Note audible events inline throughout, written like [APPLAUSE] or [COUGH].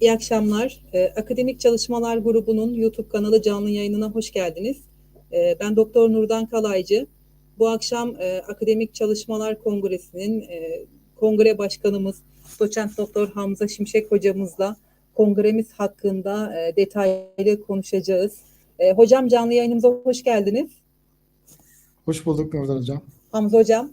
İyi akşamlar. Ee, Akademik Çalışmalar Grubu'nun YouTube kanalı canlı yayınına hoş geldiniz. Ee, ben Doktor Nurdan Kalaycı. Bu akşam e, Akademik Çalışmalar Kongresi'nin e, kongre başkanımız Doçent Doktor Hamza Şimşek hocamızla kongremiz hakkında e, detaylı konuşacağız. E, hocam canlı yayınımıza hoş geldiniz. Hoş bulduk Nurdan Hocam. Hamza Hocam.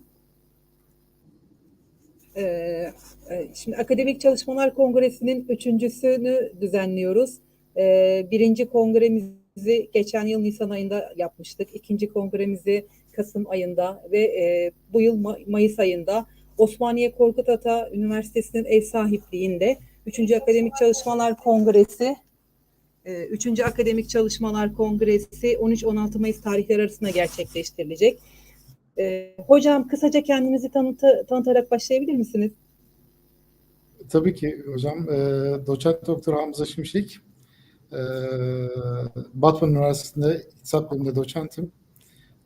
Ee, e, şimdi Akademik Çalışmalar Kongresi'nin üçüncüsünü düzenliyoruz. Ee, birinci kongremizi geçen yıl Nisan ayında yapmıştık. İkinci kongremizi Kasım ayında ve e, bu yıl Ma- Mayıs ayında Osmaniye Korkut Ata Üniversitesi'nin ev sahipliğinde Üçüncü Akademik Çalışmalar Kongresi e, Üçüncü Akademik Çalışmalar Kongresi 13-16 Mayıs tarihleri arasında gerçekleştirilecek. Ee, hocam kısaca kendinizi tanıtı, tanıtarak başlayabilir misiniz? Tabii ki hocam. E, doçent Doktor Hamza Şimşek. E, Batman Üniversitesi'nde İktisat Bölümünde doçentim.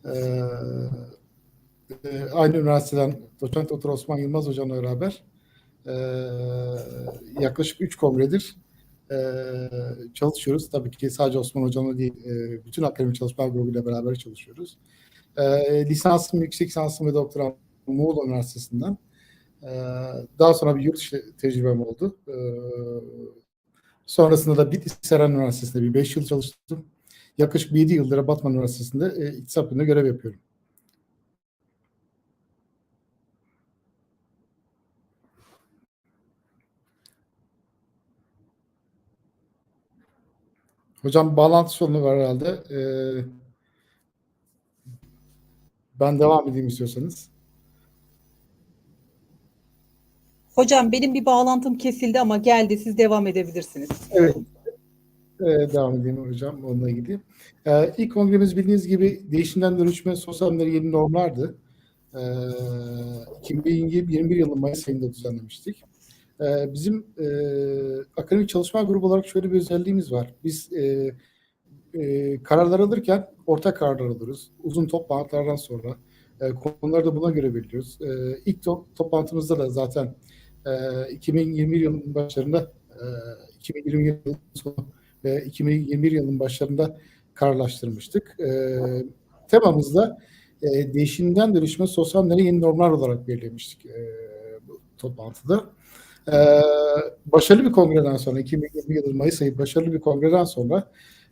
E, e, aynı üniversiteden doçent Doktor Osman Yılmaz hocamla beraber e, yaklaşık 3 kongredir e, çalışıyoruz. Tabii ki sadece Osman hocamla değil, e, bütün akademik çalışmalar grubuyla beraber çalışıyoruz. E, lisansım, yüksek lisansım ve doktoram Muğla Üniversitesi'nden. E, daha sonra bir yurt dışı tecrübem oldu. E, sonrasında da Bitlis Seren Üniversitesi'nde bir 5 yıl çalıştım. Yaklaşık 7 yıldır Batman Üniversitesi'nde e, iktisat bölümünde görev yapıyorum. Hocam bağlantı sorunu var herhalde. E, ben devam edeyim istiyorsanız. Hocam benim bir bağlantım kesildi ama geldi. Siz devam edebilirsiniz. Evet. Ee, devam edeyim hocam onunla ilgili. Ee, ilk kongremiz bildiğiniz gibi değişimden dönüşme sosyal bilimleri yeni normlardı. Ee, 2021 yılı Mayıs ayında düzenlemiştik. Ee, bizim e, akademik çalışma grubu olarak şöyle bir özelliğimiz var. Biz e, e, kararlar alırken ortak kararlar alırız. Uzun toplantılardan sonra e, konuları da buna göre belirliyoruz. E, ilk to- toplantımızda da zaten e, 2021 yılının başlarında e, 2020 yılının sonu ve 2021 yılının başlarında kararlaştırmıştık. E, temamız da e, değişimden dönüşme sosyal bilimlere yeni normlar olarak belirlemiştik e, bu toplantıda. E, başarılı bir kongreden sonra 2020 yılı Mayıs ayı başarılı bir kongreden sonra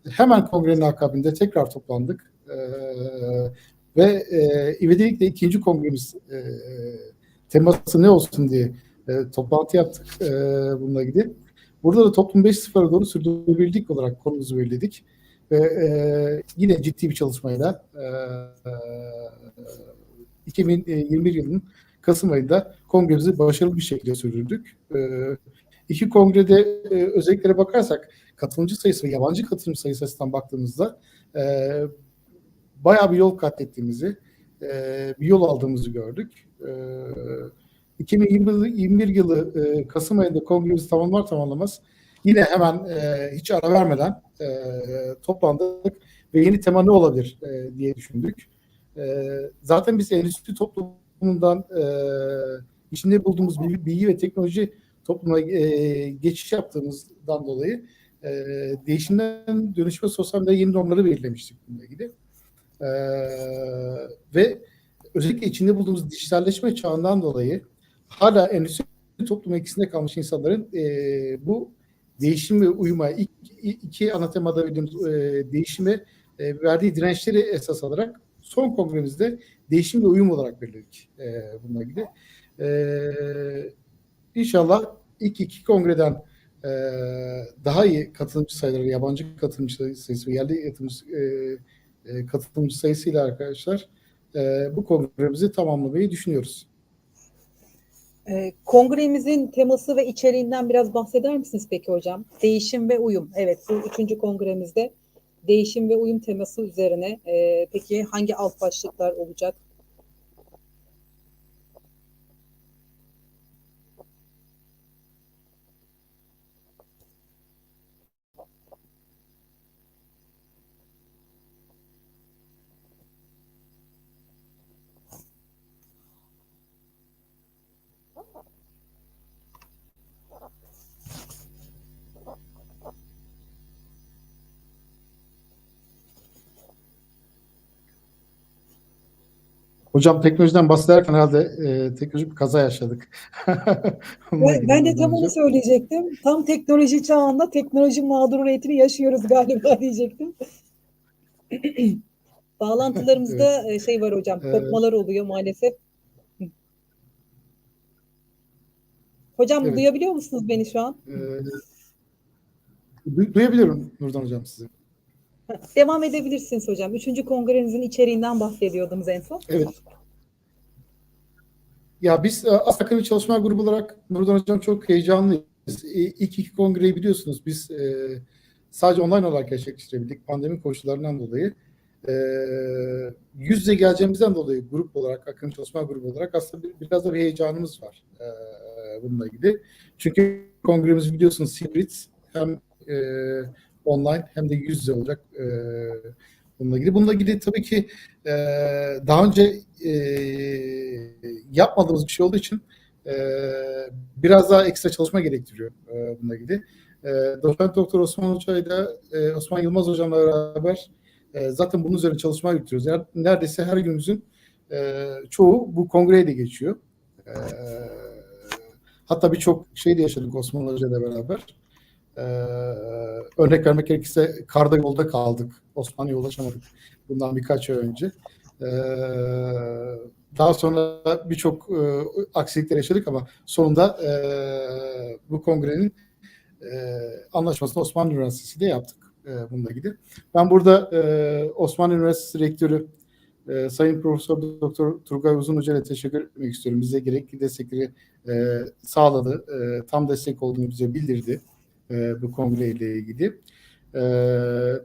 hemen kongrenin akabinde tekrar toplandık. E, ve e, ivedilikle ikinci kongremiz e, teması ne olsun diye e, toplantı yaptık e, bununla ilgili. Burada da toplum 5.0'a doğru sürdürülebilirlik olarak konumuzu belirledik. Ve e, yine ciddi bir çalışmayla e, e, 2021 yılının Kasım ayında kongremizi başarılı bir şekilde sürdürdük. E, iki kongrede e, özelliklere bakarsak katılımcı sayısı ve yabancı katılımcı sayısı açısından baktığımızda e, bayağı bir yol kat ettiğimizi, e, bir yol aldığımızı gördük. E, 2021 yılı e, Kasım ayında kongremizi tamamlar tamamlamaz yine hemen e, hiç ara vermeden e, toplandık ve yeni tema ne olabilir e, diye düşündük. E, zaten biz endüstri toplumundan e, içinde bulduğumuz bilgi ve teknoloji topluma e, geçiş yaptığımızdan dolayı e, değişimden dönüşme sosyal medyada yeni normları belirlemiştik bununla ilgili. E, ve özellikle içinde bulduğumuz dijitalleşme çağından dolayı hala endüstri toplum etkisinde kalmış insanların e, bu değişim ve uyuma ilk iki ana temada verdiğimiz e, değişime e, verdiği dirençleri esas alarak son kongremizde değişim ve uyum olarak belirledik e, bununla ilgili. E, inşallah ilk iki kongreden e, daha iyi katılımcı sayıları, yabancı katılımcı sayısı yerli katılımcı, e, e, katılımcı sayısıyla arkadaşlar e, bu kongremizi tamamlamayı düşünüyoruz. Ee, kongremizin teması ve içeriğinden biraz bahseder misiniz peki hocam? Değişim ve uyum. Evet bu üçüncü kongremizde değişim ve uyum teması üzerine. Ee, peki hangi alt başlıklar olacak? Hocam teknolojiden bahsederken herhalde e, teknolojik bir kaza yaşadık. [LAUGHS] Ben, ben de tam onu söyleyecektim. Tam teknoloji çağında teknoloji mağduriyetini yaşıyoruz galiba [LAUGHS] diyecektim. [CLEARS THROAT] Bağlantılarımızda [LAUGHS] e, şey var hocam, Ee, kopmalar oluyor maalesef. Hocam Evet. duyabiliyor musunuz beni şu an? E, du- duyabiliyorum Nurdan Hocam sizi. Devam edebilirsiniz hocam. Üçüncü kongrenizin içeriğinden bahsediyordunuz en son. Evet. Ya biz e, Akademi Çalışma Grubu olarak Nurdan Hocam çok heyecanlıyız. E, İlk iki kongreyi biliyorsunuz biz e, sadece online olarak gerçekleştirebildik pandemi koşullarından dolayı. E, yüz yüze geleceğimizden dolayı grup olarak, Akademi Çalışma Grubu olarak aslında bir, biraz da bir heyecanımız var e, bununla ilgili. Çünkü kongremiz biliyorsunuz hibrit hem e, online hem de yüz yüze olacak e, bununla ilgili. Bununla ilgili tabii ki e, daha önce e, yapmadığımız bir şey olduğu için e, biraz daha ekstra çalışma gerektiriyor e, bununla ilgili. E, Doçent Doktor Osman Hoca ile e, Osman Yılmaz Hocam'la beraber e, zaten bunun üzerine çalışma yürütüyoruz. Neredeyse her günümüzün e, çoğu bu kongreyle geçiyor. E, hatta birçok şey de yaşadık Osman Hoca ile beraber. Ee, örnek vermek gerekirse karda yolda kaldık. Osmanlı'ya ulaşamadık bundan birkaç ay önce. Ee, daha sonra birçok e, aksilikler yaşadık ama sonunda e, bu kongrenin e, anlaşmasını Osmanlı Üniversitesi ile yaptık e, bununla ilgili. Ben burada e, Osmanlı Üniversitesi Rektörü e, Sayın Profesör Doktor Turgay Uzun Hoca ile teşekkür etmek istiyorum. Bize gerekli destekleri e, sağladı. E, tam destek olduğunu bize bildirdi e, bu kongre ile ilgili. E,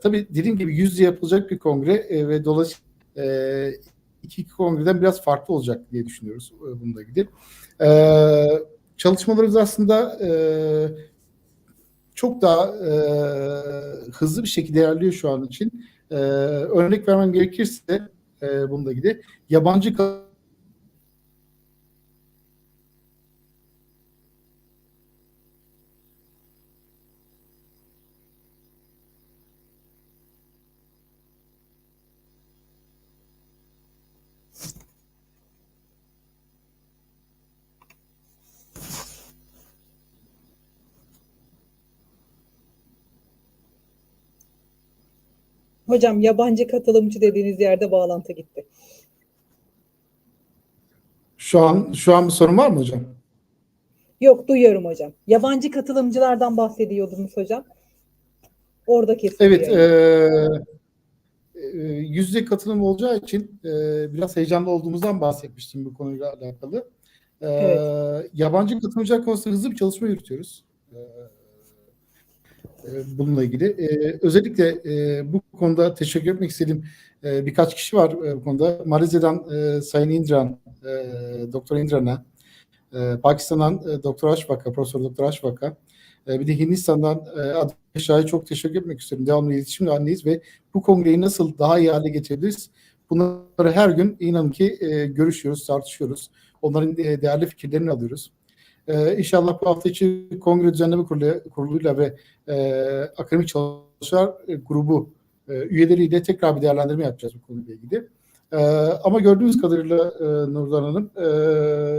tabii dediğim gibi yüzde yapılacak bir kongre e, ve dolayısıyla e, iki, iki kongreden biraz farklı olacak diye düşünüyoruz e, bununla ilgili. E, çalışmalarımız aslında e, çok daha e, hızlı bir şekilde ilerliyor şu an için. E, örnek vermem gerekirse e, bununla ilgili yabancı Hocam yabancı katılımcı dediğiniz yerde bağlantı gitti. şu an şu an bir sorun var mı hocam? Yok duyuyorum hocam. Yabancı katılımcılardan bahsediyordunuz hocam. Orada kesiliyor. Evet, yani. e, e, yüzde katılım olacağı için e, biraz heyecanlı olduğumuzdan bahsetmiştim bu konuyla alakalı. E, Evet. Yabancı katılımcılar konusunda hızlı bir çalışma yürütüyoruz. E, bununla ilgili. E, özellikle e, bu konuda teşekkür etmek istediğim e, birkaç kişi var e, bu konuda. Malezya'dan e, Sayın Indran, e, Doktor Indran'a, e, Pakistan'dan e, Doktor Aşvaka, Profesör Doktor Aşvaka, e, bir de Hindistan'dan e, Adeşa'ya çok teşekkür etmek istiyorum. Devamlı iletişimle halindeyiz ve bu kongreyi nasıl daha iyi hale getirebiliriz? Bunları her gün inanın ki e, görüşüyoruz, tartışıyoruz. Onların e, değerli fikirlerini alıyoruz. E, inşallah bu hafta içi kongre düzenleme kurulu, kuruluyla ve e, akademik çalışmalar grubu e, üyeleriyle tekrar bir değerlendirme yapacağız bu konuyla ilgili. E, ama gördüğümüz kadarıyla e, Nurdan Hanım e,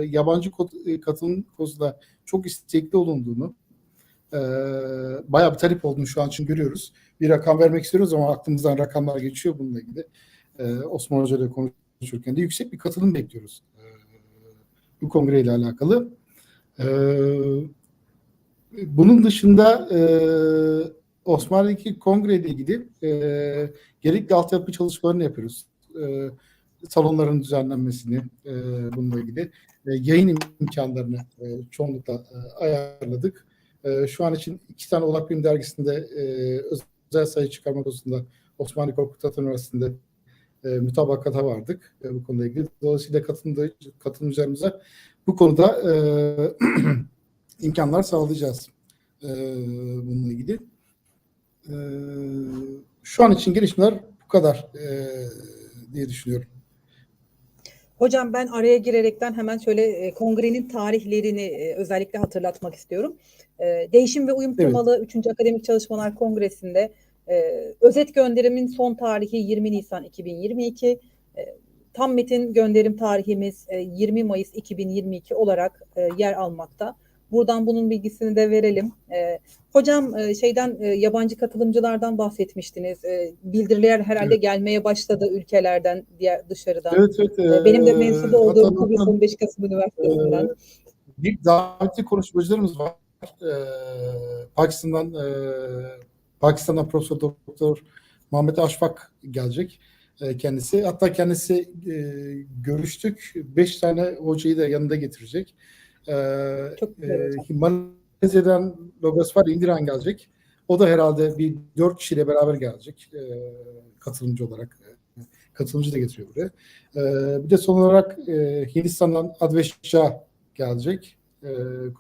yabancı e, katılım konusunda çok istekli olunduğunu, e, bayağı bir talep olduğunu şu an için görüyoruz. Bir rakam vermek istiyoruz ama aklımızdan rakamlar geçiyor bununla ilgili. E, Osman Hoca ile konuşurken de yüksek bir katılım bekliyoruz e, bu kongreyle alakalı. E, bunun dışında e, Osmanlı'daki kongre ile ilgili e, gerekli altyapı çalışmalarını yapıyoruz. E, salonların düzenlenmesini e, bununla ilgili e, yayın imkanlarını e, çoğunlukla e, ayarladık. E, şu an için iki tane Oğlak Bilim Dergisi'nde e, özel sayı çıkarma konusunda Osmanlı Korkut Ata Üniversitesi'nde e, mütabakata vardık e, bu konuyla ilgili. Dolayısıyla katılımcı, katılımcılarımıza bu konuda e, [CLEARS THROAT] imkanlar sağlayacağız e, bununla ilgili. E, şu an için gelişmeler bu kadar e, diye düşünüyorum. Hocam ben araya girerekten hemen şöyle e, kongrenin tarihlerini e, özellikle hatırlatmak istiyorum. E, Değişim ve Uyum Evet. temalı 3. Akademik Çalışmalar Kongresi'nde e, özet gönderimin son tarihi 20 Nisan 2022. E, tam metin gönderim tarihimiz e, 20 Mayıs 2022 olarak e, yer almakta. Buradan bunun bilgisini de verelim. E, hocam e, şeyden e, yabancı katılımcılardan bahsetmiştiniz. E, bildiriler herhalde Evet. gelmeye başladı ülkelerden, diğer dışarıdan. Evet evet. E, benim de eee, mensubu olduğum hatta Kıbrıs buradan, 15 Kasım Üniversitesi'nden. bir davetli konuşmacılarımız var. Pakistan'dan eee, Pakistan'dan Profesör Doktor Muhammed Aşfak gelecek kendisi. Hatta kendisi eee, görüştük. Beş tane hocayı da yanında getirecek. Hocam. eee, Malezya'dan Logos var Indiran gelecek. O da herhalde bir dört kişiyle beraber gelecek eee, katılımcı olarak. Katılımcı da getiriyor buraya. Eee, bir de son olarak eee, Hindistan'dan Advesh Shah gelecek eee,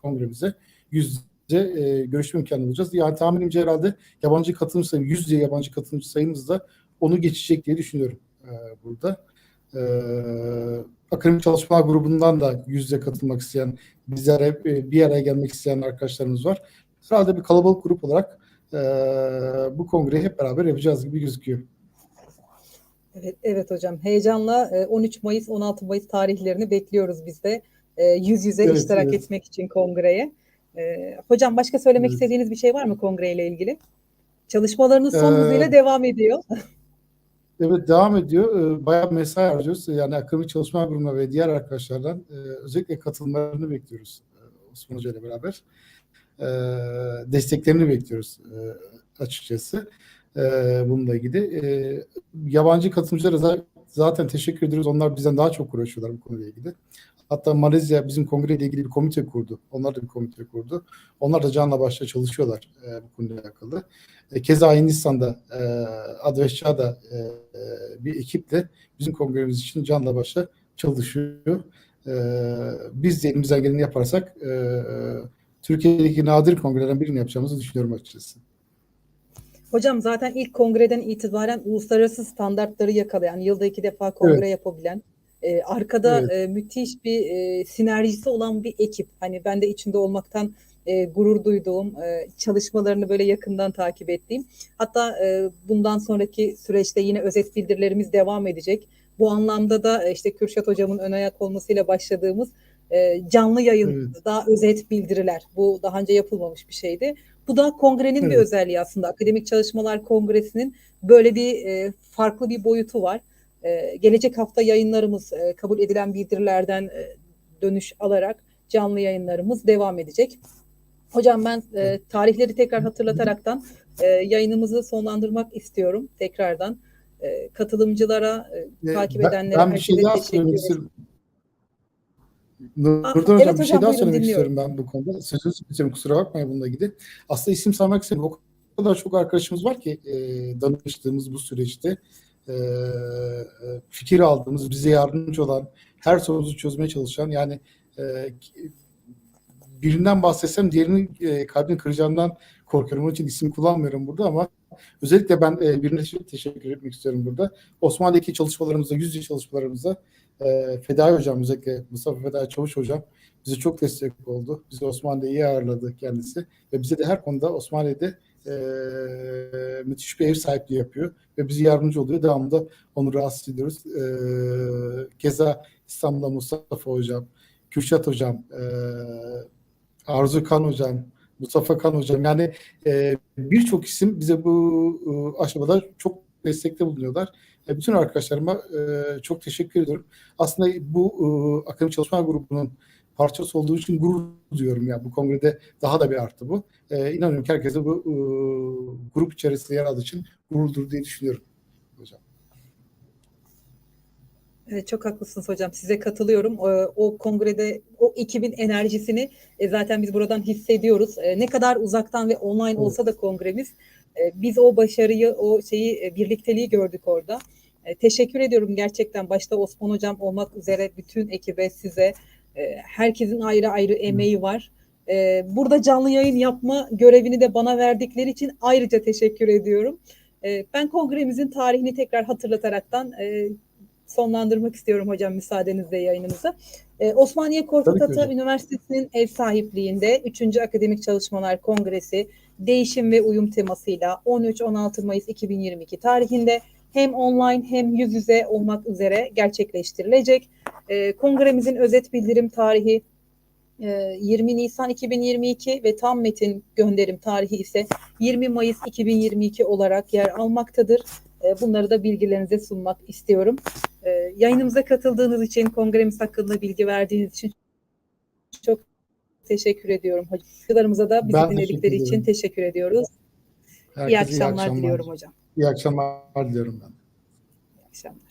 kongremize. Yüz eee, görüşme imkanı bulacağız. Yani tahminimce herhalde yabancı katılımcı sayımız, yüz yüze yabancı katılımcı sayımız da onu geçecek diye düşünüyorum eee, burada. Eee akademik çalışmalar grubundan da yüz yüze katılmak isteyen, bizlere e, bir araya gelmek isteyen arkadaşlarımız var. Herhalde bir kalabalık grup olarak eee, bu kongreyi hep beraber yapacağız gibi gözüküyor. Evet, evet hocam. Heyecanla e, 13 Mayıs, 16 Mayıs tarihlerini bekliyoruz biz de. E, Yüz yüze Evet, iştirak evet. etmek için kongreye. E, Hocam başka söylemek Evet. istediğiniz bir şey var mı kongreyle ilgili? Çalışmalarınız son Ee, hızıyla devam ediyor. [LAUGHS] Evet devam ediyor. Ee, Bayağı mesai harcıyoruz. Yani akademik çalışma grubuna ve diğer arkadaşlardan e, özellikle katılımlarını bekliyoruz e, Osman Hoca ile beraber. E, Desteklerini bekliyoruz e, açıkçası e, bununla ilgili. E, Yabancı katılımcılara za- zaten teşekkür ediyoruz. Onlar bizden daha çok uğraşıyorlar bu konuyla ilgili. Hatta Malezya bizim kongreyle ilgili bir komite kurdu. Onlar da bir komite kurdu. Onlar da canla başla çalışıyorlar e, bu konuyla alakalı. E, Keza Hindistan'da e, Adveşça'da e, e, bir ekiple bizim kongremiz için canla başla çalışıyor. E, biz de elimizden geleni yaparsak e, Türkiye'deki nadir kongrelerden birini yapacağımızı düşünüyorum açıkçası. Hocam zaten ilk kongreden itibaren uluslararası standartları yakalayan, yılda iki defa kongre yapabilen, e, arkada Evet. e, müthiş bir e, sinerjisi olan bir ekip. Hani ben de içinde olmaktan e, gurur duyduğum, e, çalışmalarını böyle yakından takip ettiğim. Hatta e, bundan sonraki süreçte yine özet bildirilerimiz devam edecek. Bu anlamda da işte Kürşat Hocam'ın ön ayak olmasıyla başladığımız e, canlı yayın, Evet. daha özet bildiriler. Bu daha önce yapılmamış bir şeydi. Bu da kongrenin bir Evet. özelliği aslında. Akademik Çalışmalar Kongresi'nin böyle bir e, farklı bir boyutu var. E, gelecek hafta yayınlarımız e, kabul edilen bildirilerden e, dönüş alarak canlı yayınlarımız devam edecek. Hocam ben e, tarihleri tekrar hatırlataraktan e, yayınımızı sonlandırmak istiyorum tekrardan. E, katılımcılara, e, takip edenlere ben bir şey daha söylemek istiyorum. Nurdan Aa, Hocam evet bir şey hocam, daha söylemek dinliyorum. istiyorum ben bu konuda. Sözünüzü kesiyorum kusura bakmayın bununla ilgili. Aslında isim saymak istemiyorum. O kadar çok arkadaşımız var ki e, danıştığımız bu süreçte e, fikir aldığımız, bize yardımcı olan, her sorumuzu çözmeye çalışan yani e, birinden bahsetsem diğerinin e, kalbini kıracağımdan korkuyorum. Onun için isim kullanmıyorum burada ama özellikle ben e, birine te- teşekkür etmek istiyorum burada. Osmanlı'daki çalışmalarımızda, yüz yüze çalışmalarımızda e, Fedai Hocam özellikle Mustafa Fedai Çavuş Hocam bize çok destek oldu. Bizi Osmanlı'ya iyi ağırladı kendisi ve bize de her konuda Osmanlı'da e, müthiş bir ev sahipliği yapıyor ve bizi yardımcı oluyor. Devamında onu rahatsız ediyoruz. E, keza İstanbul'da Mustafa Hocam, Kürşat Hocam, e, Arzu Kan Hocam, Mustafa Kan Hocam yani e, birçok isim bize bu e, aşamada çok destekte bulunuyorlar. E, bütün arkadaşlarıma e, çok teşekkür ediyorum. Aslında bu e, akademik çalışma grubunun parçası olduğu için gurur duyuyorum ya bu kongrede daha da bir arttı bu. E, inanıyorum ki herkese bu e, grup içerisinde yer aldığı için gururdur diye düşünüyorum hocam. Evet, çok haklısınız hocam. Size katılıyorum. O, o kongrede o ekibin enerjisini e, zaten biz buradan hissediyoruz. E, ne kadar uzaktan ve online Evet. olsa da kongremiz e, biz o başarıyı, o şeyi, e, birlikteliği gördük orada. E, teşekkür ediyorum gerçekten başta Osman hocam olmak üzere bütün ekibe, size. E, herkesin ayrı ayrı emeği var. E, burada canlı yayın yapma görevini de bana verdikleri için ayrıca teşekkür ediyorum. E, ben kongremizin tarihini tekrar hatırlataraktan e, sonlandırmak istiyorum hocam müsaadenizle yayınımızı. Ee, Osmaniye Korkut Ata. Üniversitesi'nin ev sahipliğinde 3. Akademik Çalışmalar Kongresi değişim ve uyum temasıyla 13-16 Mayıs 2022 tarihinde hem online hem yüz yüze olmak üzere gerçekleştirilecek. E, kongremizin özet bildirim tarihi e, 20 Nisan 2022 ve tam metin gönderim tarihi ise 20 Mayıs 2022 olarak yer almaktadır. E, Bunları da bilgilerinize sunmak istiyorum. E, Yayınımıza katıldığınız için, kongremiz hakkında bilgi verdiğiniz için çok teşekkür ediyorum hocam. Hocalarımıza da bizi Ben teşekkür dinledikleri için teşekkür ediyoruz. Herkese iyi akşamlar diliyorum hocam. İyi akşamlar diliyorum ben. İyi akşamlar.